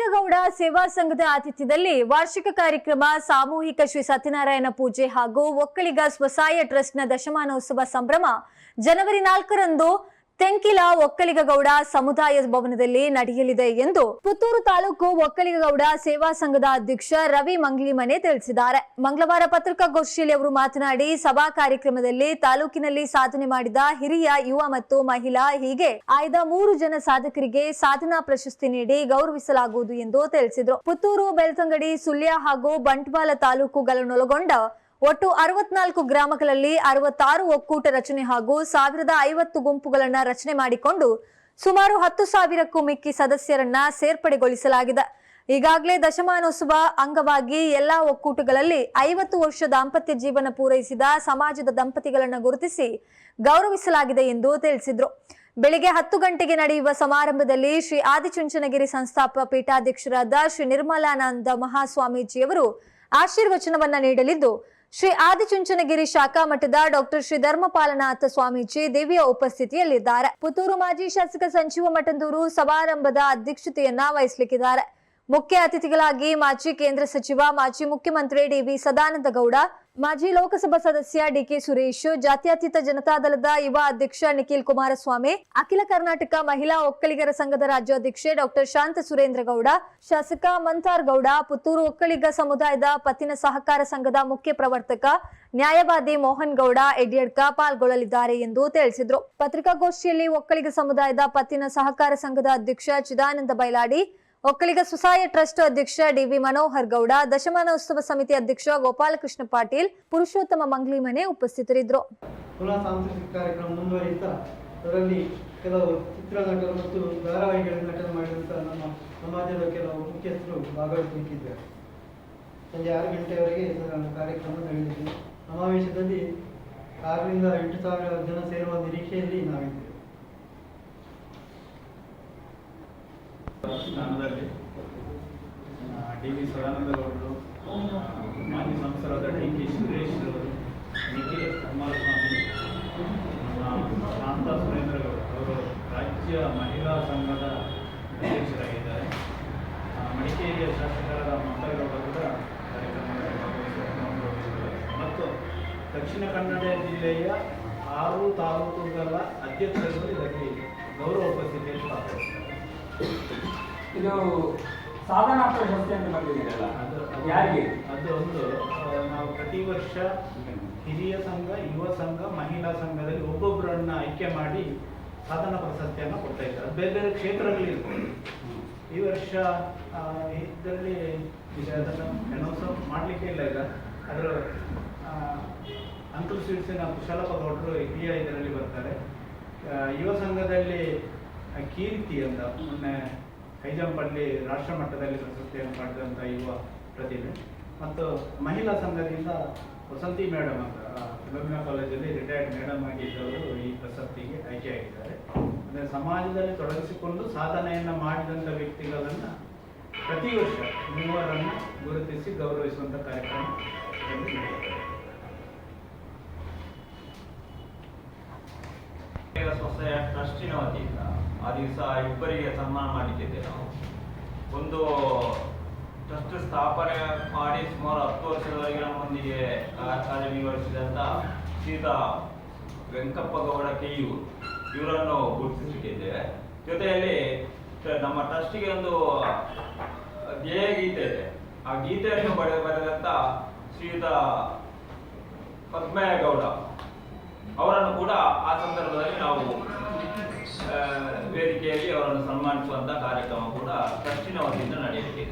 ಒಕ್ಕಲಿಗಗೌಡ ಸೇವಾ ಸಂಘದ ಆತಿಥ್ಯದಲ್ಲಿ ವಾರ್ಷಿಕ ಕಾರ್ಯಕ್ರಮ, ಸಾಮೂಹಿಕ ಶ್ರೀ ಸತ್ಯನಾರಾಯಣ ಪೂಜೆ ಹಾಗೂ ಒಕ್ಕಲಿಗ ಸ್ವಸಹಾಯ ಟ್ರಸ್ಟ್ನ ದಶಮಾನೋತ್ಸವ ಸಂಭ್ರಮ ಜನವರಿ ನಾಲ್ಕರಂದು ತೆಂಕಿಲ ಒಕ್ಕಲಿಗಗೌಡ ಸಮುದಾಯ ಭವನದಲ್ಲಿ ನಡೆಯಲಿದೆ ಎಂದು ಪುತ್ತೂರು ತಾಲೂಕು ಒಕ್ಕಲಿಗಗೌಡ ಸೇವಾ ಸಂಘದ ಅಧ್ಯಕ್ಷ ರವಿ ಮಂಗ್ಲಿಮನೆ ತಿಳಿಸಿದ್ದಾರೆ. ಮಂಗಳವಾರ ಪತ್ರಿಕಾಗೋಷ್ಠಿಯಲ್ಲಿ ಅವರು ಮಾತನಾಡಿ, ಸಭಾ ಕಾರ್ಯಕ್ರಮದಲ್ಲಿ ತಾಲೂಕಿನಲ್ಲಿ ಸಾಧನೆ ಮಾಡಿದ ಹಿರಿಯ ಯುವ ಮತ್ತು ಮಹಿಳಾ ಹೀಗೆ ಆಯ್ದ ಮೂರು ಜನ ಸಾಧಕರಿಗೆ ಸಾಧನಾ ಪ್ರಶಸ್ತಿ ನೀಡಿ ಗೌರವಿಸಲಾಗುವುದು ಎಂದು ತಿಳಿಸಿದರು. ಪುತ್ತೂರು, ಬೆಳ್ತಂಗಡಿ, ಸುಳ್ಯ ಹಾಗೂ ಬಂಟ್ವಾಳ ತಾಲೂಕುಗಳನ್ನೊಳಗೊಂಡ ಒಟ್ಟು ಅರವತ್ನಾಲ್ಕು ಗ್ರಾಮಗಳಲ್ಲಿ ಅರವತ್ತಾರು ಒಕ್ಕೂಟ ರಚನೆ ಹಾಗೂ ಸಾವಿರದ ಐವತ್ತು ಗುಂಪುಗಳನ್ನ ರಚನೆ ಮಾಡಿಕೊಂಡು ಸುಮಾರು ಹತ್ತು ಸಾವಿರಕ್ಕೂ ಮಿಕ್ಕಿ ಸದಸ್ಯರನ್ನ ಸೇರ್ಪಡೆಗೊಳಿಸಲಾಗಿದೆ. ಈಗಾಗಲೇ ದಶಮಾನೋತ್ಸವ ಅಂಗವಾಗಿ ಎಲ್ಲಾ ಒಕ್ಕೂಟಗಳಲ್ಲಿ ಐವತ್ತು ವರ್ಷ ದಾಂಪತ್ಯ ಜೀವನ ಪೂರೈಸಿದ ಸಮಾಜದ ದಂಪತಿಗಳನ್ನ ಗುರುತಿಸಿ ಗೌರವಿಸಲಾಗಿದೆ ಎಂದು ತಿಳಿಸಿದ್ರು. ಬೆಳಿಗ್ಗೆ ಹತ್ತು ಗಂಟೆಗೆ ನಡೆಯುವ ಸಮಾರಂಭದಲ್ಲಿ ಶ್ರೀ ಆದಿಚುಂಚನಗಿರಿ ಸಂಸ್ಥಾಪ ಪೀಠಾಧ್ಯಕ್ಷರಾದ ಶ್ರೀ ನಿರ್ಮಲಾನಂದ ಮಹಾಸ್ವಾಮೀಜಿಯವರು ಆಶೀರ್ವಚನವನ್ನ ನೀಡಲಿದ್ದು ಶ್ರೀ ಆದಿಚುಂಚನಗಿರಿ ಶಾಖಾ ಮಠದ ಡಾಕ್ಟರ್ ಶ್ರೀ ಧರ್ಮಪಾಲನಾಥ ಸ್ವಾಮೀಜಿ ದೇವಿಯ ಉಪಸ್ಥಿತಿಯಲ್ಲಿದ್ದಾರೆ. ಪುತ್ತೂರು ಮಾಜಿ ಶಾಸಕ ಸಂಜೀವ ಮಠಂದೂರು ಸಮಾರಂಭದ ಅಧ್ಯಕ್ಷತೆಯನ್ನ ವಹಿಸಲಿಕ್ಕಿದ್ದಾರೆ. ಮುಖ್ಯ ಅತಿಥಿಗಳಾಗಿ ಮಾಜಿ ಕೇಂದ್ರ ಸಚಿವ, ಮಾಜಿ ಮುಖ್ಯಮಂತ್ರಿ ಡಿವಿ ಸದಾನಂದ ಗೌಡ ಮಾಜಿ ಲೋಕಸಭಾ ಸದಸ್ಯ ಡಿಕೆ ಸುರೇಶ್, ಜಾತ್ಯತೀತ ಜನತಾದಳದ ಯುವ ಅಧ್ಯಕ್ಷ ನಿಖಿಲ್ ಕುಮಾರಸ್ವಾಮಿ, ಅಖಿಲ ಕರ್ನಾಟಕ ಮಹಿಳಾ ಒಕ್ಕಲಿಗರ ಸಂಘದ ರಾಜ್ಯಾಧ್ಯಕ್ಷೆ ಡಾಕ್ಟರ್ ಶಾಂತ ಸುರೇಂದ್ರ ಗೌಡ ಶಾಸಕ ಮಂತಾರ್ ಗೌಡ, ಪುತ್ತೂರು ಒಕ್ಕಲಿಗ ಸಮುದಾಯದ ಪತ್ತಿನ ಸಹಕಾರ ಸಂಘದ ಮುಖ್ಯ ಪ್ರವರ್ತಕ ನ್ಯಾಯವಾದಿ ಮೋಹನ್ ಗೌಡ, ಯಡಿಯಡ್ಕ ಪಾಲ್ಗೊಳ್ಳಲಿದ್ದಾರೆ ಎಂದು ತಿಳಿಸಿದರು. ಪತ್ರಿಕಾಗೋಷ್ಠಿಯಲ್ಲಿ ಒಕ್ಕಲಿಗ ಸಮುದಾಯದ ಪತ್ತಿನ ಸಹಕಾರ ಸಂಘದ ಅಧ್ಯಕ್ಷ ಚಿದಾನಂದ ಬೈಲಾಡಿ ಒಕ್ಕಲಿಗ ಸುಸಾಯ ಟ್ರಸ್ಟ್ ಅಧ್ಯಕ್ಷ ಡಿವಿ ಮನೋಹರ್ ಗೌಡ, ದಶಮಾನೋತ್ಸವ ಸಮಿತಿ ಅಧ್ಯಕ್ಷ ಗೋಪಾಲಕೃಷ್ಣ ಪಾಟೀಲ್, ಪುರುಷೋತ್ತಮ ಮಂಗ್ಲಿಮನೆ ಉಪಸ್ಥಿತರಿದ್ದರು. ಪುನಃ ಸಾಂಸ್ಕೃತಿಕ ಕಾರ್ಯಕ್ರಮ ಮುಂದುವರಿಯುತ್ತಾ, ಅದರಲ್ಲಿ ಕೆಲವು ಚಿತ್ರನಟರು ಮತ್ತು ಧಾರಾವಾಹಿಗಳಲ್ಲಿ ನಟನೆ ಮಾಡಿದಂಥ ನಮ್ಮ ಸಮಾಜದ ಕೆಲವು ಮುಖ್ಯಸ್ಥರು ಭಾಗವಹಿಸಲಿಕ್ಕಿದ್ದಾರೆ ಸಂಜೆ ಆರು ಗಂಟೆಯವರೆಗೆ ಇದರ ಕಾರ್ಯಕ್ರಮ ನಡೆಯಲಿದೆ. ಸಮಾವೇಶದಲ್ಲಿ ಆರರಿಂದ ಎಂಟು ಸಾವಿರ ಜನ ಸೇರುವ ನಿರೀಕ್ಷೆಯಲ್ಲಿ ನಾವಿದ್ದೇವೆ. ಸ್ಥಾನದಲ್ಲಿ ಡಿ ವಿ ಸದಾನಂದಗೌಡರು ಮಾಜಿ ಸಂಸದರಾದ ಡಿ ಕೆ ಸುರೇಶ್ ಅವರು, ನಿಖಿಲ್ ಕುಮಾರಸ್ವಾಮಿ ಶಾಂತಾ ಸುರೇಂದ್ರಗೌಡ ಅವರು ರಾಜ್ಯ ಮಹಿಳಾ ಸಂಘದ ಅಧ್ಯಕ್ಷರಾಗಿದ್ದಾರೆ. ಮಡಿಕೇರಿಯ ಶಾಸಕರಾದ ಮಂಗಳಗೌಡ ಕೂಡ ಕಾರ್ಯಕ್ರಮದಲ್ಲಿ ಮತ್ತು ದಕ್ಷಿಣ ಕನ್ನಡ ಜಿಲ್ಲೆಯ ಆರು ತಾಲೂಕುಗಳ ಅಧ್ಯಕ್ಷರು ಇದಕ್ಕೆ ಗೌರವ ಉಪಸ್ಥಿತಿಯಲ್ಲಿ ಭಾಗವಹಿಸಿದ್ದಾರೆ ಇದು ಸಾಧನಾ ಪ್ರಶಸ್ತಿ ಅಂತ ಬಂದಿದ್ದೀರಲ್ಲ ಯಾರಿಗೆ? ಅದು ಒಂದು ನಾವು ಪ್ರತಿ ವರ್ಷ ಹಿರಿಯ ಸಂಘ ಯುವ ಸಂಘ ಮಹಿಳಾ ಸಂಘದಲ್ಲಿ ಒಬ್ಬೊಬ್ಬರನ್ನ ಆಯ್ಕೆ ಮಾಡಿ ಸಾಧನ ಪ್ರಶಸ್ತಿಯನ್ನು ಕೊಡ್ತಾ ಇದ್ದಾರೆ. ಬೇರೆ ಬೇರೆ ಕ್ಷೇತ್ರಗಳಿರ್ಬೋದು ಈ ವರ್ಷ ಇದರಲ್ಲಿ ಈಗ ಅದನ್ನು ಅನೌನ್ಸ್ ಮಾಡಲಿಕ್ಕೆ ಇಲ್ಲ ಈಗ. ಅದರ ಅಂಕಲ್ ಸ್ವೀಟ್ಸಿನ ಕುಶಲಪ್ಪ ಗೌಡರು ಹಿರಿಯ ಇದರಲ್ಲಿ ಬರ್ತಾರೆ. ಯುವ ಸಂಘದಲ್ಲಿ ಕೀರ್ತಿ ಅಂತ ಮೊನ್ನೆ ಕೈಜಂಪಲ್ಲಿ ರಾಷ್ಟ್ರ ಮಟ್ಟದಲ್ಲಿ ಪ್ರಶಸ್ತಿಯನ್ನು ಪಡೆದಂಥ ಯುವ ಪ್ರತಿಭೆ ಮತ್ತು ಮಹಿಳಾ ಸಂಘದಿಂದ ವಸಂತಿ ಮೇಡಮ್ ಅಂತ ಫಿಲೋಮಿನಾ ಕಾಲೇಜಲ್ಲಿ ರಿಟೈರ್ಡ್ ಮೇಡಮ್ ಆಗಿದ್ದವರು ಈ ಪ್ರಶಸ್ತಿಗೆ ಆಯ್ಕೆಯಾಗಿದ್ದಾರೆ ಅಂದರೆ ಸಮಾಜದಲ್ಲಿ ತೊಡಗಿಸಿಕೊಂಡು ಸಾಧನೆಯನ್ನು ಮಾಡಿದಂಥ ವ್ಯಕ್ತಿಗಳನ್ನು ಪ್ರತಿ ವರ್ಷ ಮೂವರನ್ನು ಗುರುತಿಸಿ ಗೌರವಿಸುವಂಥ ಕಾರ್ಯಕ್ರಮ. ಸ್ವಸಹಾಯ ಟ್ರಸ್ಟಿನ ವತಿಯಿಂದ ಆ ದಿವಸ ಇಬ್ಬರಿಗೆ ಸನ್ಮಾನ ಮಾಡಿದ್ದೇವೆ ನಾವು. ಒಂದು ಟ್ರಸ್ಟ್ ಸ್ಥಾಪನೆ ಮಾಡಿ ಸುಮಾರು ಹತ್ತು ವರ್ಷದವರೆಗೆ ನಮ್ಮೊಂದಿಗೆ ಕಾರ್ಯ ನಿರ್ವಹಿಸಿದಂಥ ಸೀತಾ ವೆಂಕಪ್ಪ ಗೌಡ ಕೆಯು, ಇವರನ್ನು ಗುರುತಿಸಿಟ್ಟಿದ್ದೇವೆ. ಜೊತೆಯಲ್ಲಿ ನಮ್ಮ ಟ್ರಸ್ಟಿಗೆ ಒಂದು ಧ್ಯೇಯ ಗೀತೆ ಇದೆ. ಆ ಗೀತೆಯನ್ನು ಬರೆ ಬರೆದಂಥ ಶ್ರೀಯುತ ಪದ್ಮಯ್ಯ ಗೌಡ ಅವರನ್ನು ಕೂಡ ಆ ಸಂದರ್ಭದಲ್ಲಿ ನಾವು ವೇದಿಕೆಯಲ್ಲಿ ಅವರನ್ನು ಸನ್ಮಾನಿಸುವಂತಹ ಕಾರ್ಯಕ್ರಮ ಕೂಡ ಟ್ರಸ್ಟಿನ ವತಿಯಿಂದ ನಡೆಯಲಿದೆ